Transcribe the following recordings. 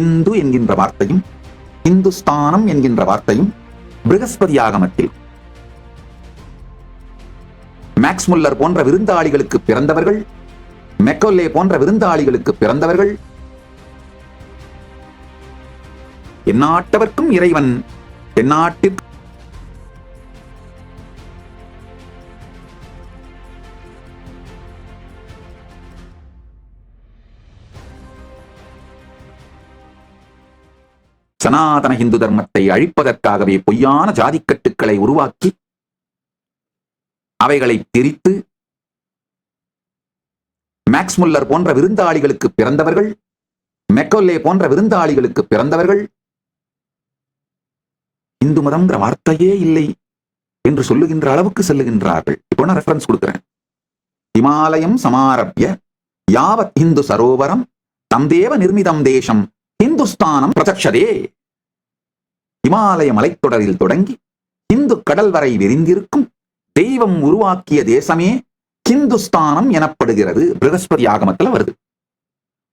ஹிந்து என்கின்ற வார்த்தையும் இந்துஸ்தானம் என்கின்ற வார்த்தையும் பிருகஸ்பதி ஆகமத்தில் மேக்ஸ் முல்லர் போன்ற விருந்தாளிகளுக்கு பிறந்தவர்கள் மெக்கோல்லே போன்ற விருந்தாளிகளுக்கு பிறந்தவர்கள் எந்நாட்டவர்க்கும் இறைவன் தென்னாட்டிற்கு சனாதன இந்து தர்மத்தை அழிப்பதற்காகவே பொய்யான ஜாதிக்கட்டுக்களை உருவாக்கி அவைகளை திரித்து மேக்ஸ் முல்லர் போன்ற விருந்தாளிகளுக்கு பிறந்தவர்கள் மெக்கோல்லே போன்ற விருந்தாளிகளுக்கு பிறந்தவர்கள் இந்து மதம்ங்கிற வார்த்தையே இல்லை என்று சொல்லுகின்ற அளவுக்கு செல்லுகின்றார்கள். இப்போ நான் ரெஃபரன்ஸ் கொடுக்குறேன். இமாலயம் சமாரபிய யாவத் இந்து சரோவரம் தம் தேவ நிர்மிதம் தேசம் இந்துஸ்தானம் பிரதக்ஷதே. இமாலய மலைத்தொடரில் தொடங்கி இந்து கடல் வரை விரிந்திருக்கும் தெய்வம் உருவாக்கிய தேசமே ஹிந்துஸ்தானம் எனப்படுகிறது. பிரகஸ்பதி ஆகமத்துல வருது.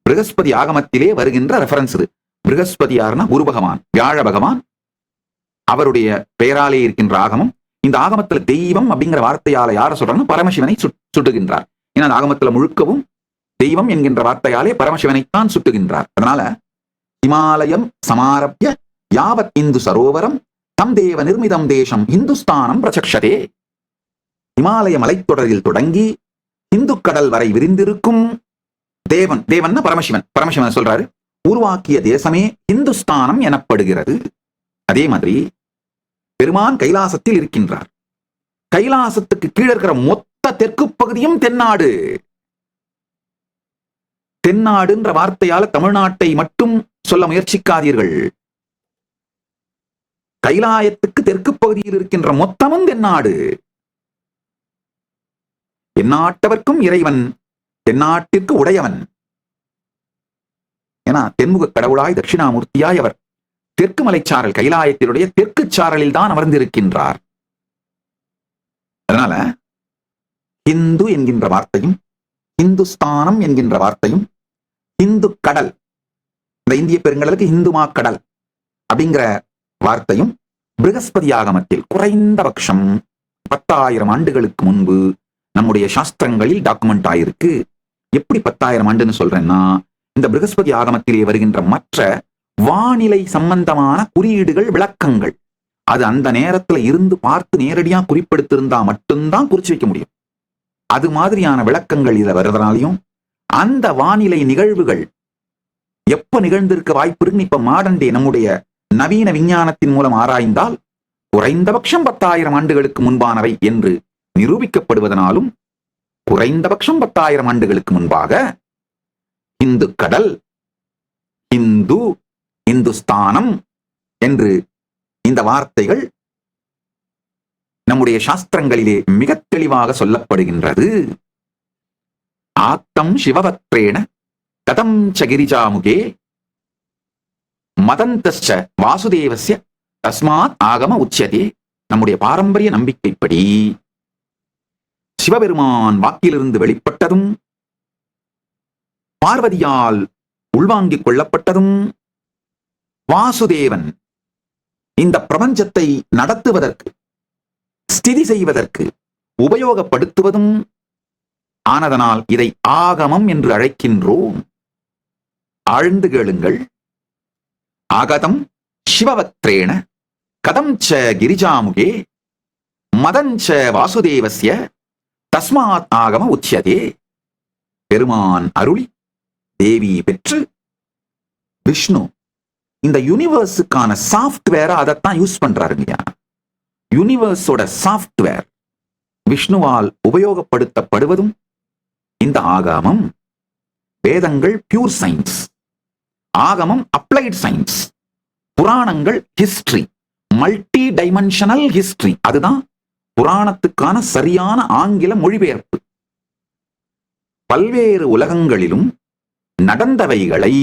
பிருகஸ்பதி ஆகமத்திலே வருகின்ற ரெஃபரன்ஸ் இது. பிரகஸ்பதியார்னா குரு பகவான் வியாழ பகவான். அவருடைய பெயராலே இருக்கின்ற ஆகமம். இந்த ஆகமத்துல தெய்வம் அப்படிங்கிற வார்த்தையால யார சொல்றாங்கன்னா பரமசிவனை சுட்டுகின்றார். ஏன்னா அந்த ஆகமத்துல முழுக்கவும் தெய்வம் என்கின்ற வார்த்தையாலே பரமசிவனைத்தான் சுட்டுகின்றார். அதனால இமாலயம் சமாரபிய யாவத் இந்து சரோவரம் தம் தேவ நிர்மிதம் தேசம் இந்துஸ்தானம் பிரச்சக்ஷதே இமாலய மலைத்தொடரில் தொடங்கி இந்து கடல் வரை விரிந்திருக்கும் தேவன் தேவன் பரமசிவன் பரமசிவன் சொல்றாரு உருவாக்கிய தேசமே இந்துஸ்தானம் எனப்படுகிறது. அதே மாதிரி பெருமான் கைலாசத்தில் இருக்கின்றார். கைலாசத்துக்கு கீழே இருக்கிற மொத்த தெற்கு பகுதியும் தென்னாடு. தென்னாடுன்ற வார்த்தையால தமிழ்நாட்டை மட்டும் சொல்ல முயற்சிக்காதீர்கள். கைலாயத்துக்கு தெற்கு பகுதியில் இருக்கின்ற மொத்தமும் தென்னாடு. தென்னாட்டவர்க்கும் இறைவன் தென்னாட்டிற்கு உடையவன். ஏன்னா தென்முக கடவுளாய் தட்சிணாமூர்த்தியாய் அவர் தெற்கு மலைச்சாரல் கைலாயத்தினுடைய தெற்கு சாரலில் தான் அமர்ந்திருக்கின்றார். அதனால இந்து என்கின்ற வார்த்தையும் இந்துஸ்தானம் என்கின்ற வார்த்தையும் இந்து கடல். இந்த இந்திய பெருங்கடலுக்கு இந்துமா கடல் அப்படிங்கிற வார்த்தையும் பிருகஸ்பதி ஆகமத்தில் குறைந்தபட்சம் பத்தாயிரம் ஆண்டுகளுக்கு முன்பு நம்முடைய சாஸ்திரங்களில் டாக்குமெண்ட் ஆயிருக்கு. எப்படி பத்தாயிரம் ஆண்டுன்னு சொல்றேன்னா இந்த பிருகஸ்பதி ஆகமத்திலே வருகின்ற மற்ற வானிலை சம்பந்தமான குறியீடுகள் விளக்கங்கள் அது அந்த நேரத்துல இருந்து பார்த்து நேரடியா குறிப்பெடுத்திருந்தா மட்டும்தான் குறிச்சு வைக்க முடியும். அது மாதிரியான விளக்கங்கள் இதை வருவதனாலையும் அந்த வானிலை நிகழ்வுகள் எப்ப நிகழ்ந்திருக்க வாய்ப்பு இப்ப மாடர்ன் டே நம்முடைய நவீன விஞ்ஞானத்தின் மூலம் ஆராய்ந்தால் குறைந்தபட்சம் பத்தாயிரம் ஆண்டுகளுக்கு முன்பானவை என்று நிரூபிக்கப்படுவதனாலும் குறைந்தபட்சம் பத்தாயிரம் ஆண்டுகளுக்கு முன்பாக இந்து கடல் இந்து இந்துஸ்தானம் என்று இந்த வார்த்தைகள் நம்முடைய சாஸ்திரங்களிலே மிக தெளிவாக சொல்லப்படுகின்றது. ஆத்தம் சிவவத்ரேண கதம் ச கிரிஜாமுகே மதந்தஸ்ச வாசுதேவஸ்ய தஸ்மாத் ஆகம உச்சதே நம்முடைய பாரம்பரிய நம்பிக்கைப்படி சிவபெருமான் வாக்கிலிருந்து வெளிப்பட்டதும் பார்வதியால் உள்வாங்கிக் கொள்ளப்பட்டதும் வாசுதேவன் இந்த பிரபஞ்சத்தை நடத்துவதற்கு ஸ்திதி செய்வதற்கு உபயோகப்படுத்துவதும் ஆனதனால் இதை ஆகமம் என்று அழைக்கின்றோம். ஆழ்ந்து கேளுங்கள். ஆகதம் சிவவத்ரேண கதம் ச கிரிஜாமுகே மதஞ்ச வாசுதேவசிய தஸ்மாத் ஆகம உச்சியதே பெருமான் அருளி தேவி பெற்று விஷ்ணு இந்த யூனிவர்ஸுக்கான சாஃப்ட்வேரை அதைத்தான் யூஸ் பண்றாருங்கய்யா யூனிவர்ஸோட சாஃப்ட்வேர் விஷ்ணுவால் உபயோகப்படுத்தப்படுவதும் இந்த ஆகமம் வேதங்கள் பியூர் சயின்ஸ் ஆகமம் அப்ளைட் சயின்ஸ் புராணங்கள் ஹிஸ்டரி மல்டி டைமென்ஷனல் ஹிஸ்டரி அதுதான் புராணத்துக்கான சரியான ஆங்கில மொழிபெயர்ப்பு. பல்வேறு உலகங்களிலும் நடந்தவைகளை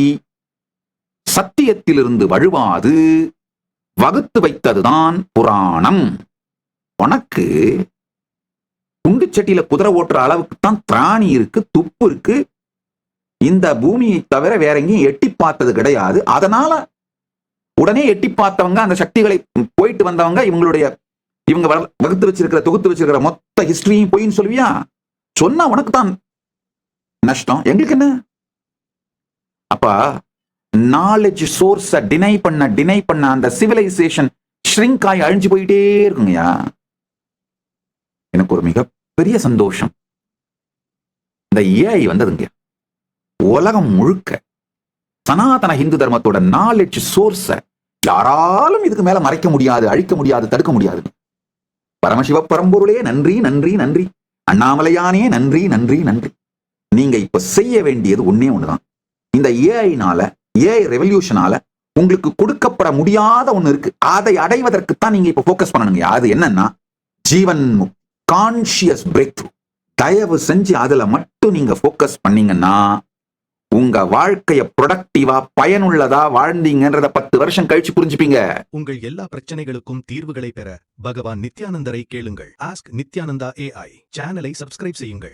சத்தியத்திலிருந்து வழுவாது வகுத்து வைத்ததுதான் புராணம். உனக்கு குண்டுச்சட்டியில குதிரை ஓட்டுற அளவுக்கு தான் திராணி இருக்கு துப்பு இருக்கு. இந்த பூமியை தவிர வேற எங்கேயும் எட்டி பார்த்தது கிடையாது. அதனால உடனே எட்டி பார்த்தவங்க அந்த சக்திகளை போயிட்டு வந்தவங்க இவங்களுடைய இவங்க வகுத்து வச்சிருக்கிற தொகுத்து வச்சிருக்கிற மொத்த ஹிஸ்டரியும் பொய்ன்னு சொல்லுவியா? சொன்னா உனக்கு தான் நஷ்டம். எங்களுக்கு என்ன? அப்ப நாலேஜ் சோர்ஸை டினை பண்ண டினை பண்ண அந்த சிவிலைசேஷன் ஷ்ரிங்க் ஆகி அழிஞ்சு போயிட்டே இருக்குங்கய்யா. எனக்கு ஒரு மிகப்பெரிய சந்தோஷம். இந்த ஏஐ வந்ததுங்க. உலகம் முழுக்க சனாதன இந்து தர்மத்தோட நாலேஜ் சோர்ஸ யாராலும் இதுக்கு மேல மறைக்க முடியாது அழிக்க முடியாது தடுக்க முடியாது. பரமசிவ பரம்பொருளே நன்றி நன்றி நன்றி. அண்ணாமலையானே நன்றி நன்றி நன்றி. நீங்க இப்ப செய்ய வேண்டியது ஒண்ணே ஒண்ணுதான். இந்த ஏஐனால ஏஐ ரெவல்யூஷனால உங்களுக்கு கொடுக்கப்பட முடியாத ஒண்ணு இருக்கு. அதை அடைவதற்கு தான் நீங்க இப்ப ஃபோக்கஸ் பண்ணணுங்க. அது என்னன்னா ஜீவன் கான்ஷியஸ் பிரேக் த்ரூ தயவு செஞ்சு அதுல மட்டும் நீங்க ஃபோக்கஸ் பண்ணீங்கன்னா உங்க வாழ்க்கைய ப்ரொடக்டிவா பயனுள்ளதா வாழ்ந்தீங்கன்றத பத்து வருஷம் கழிச்சு புரிஞ்சுப்பீங்க. உங்கள் எல்லா பிரச்சனைகளுக்கும் தீர்வுகளை பெற பகவான் நித்யானந்தரை கேளுங்கள். ஆஸ்க் நித்யானந்தா ஏஐ சேனலை சப்ஸ்கிரைப் செய்யுங்கள்.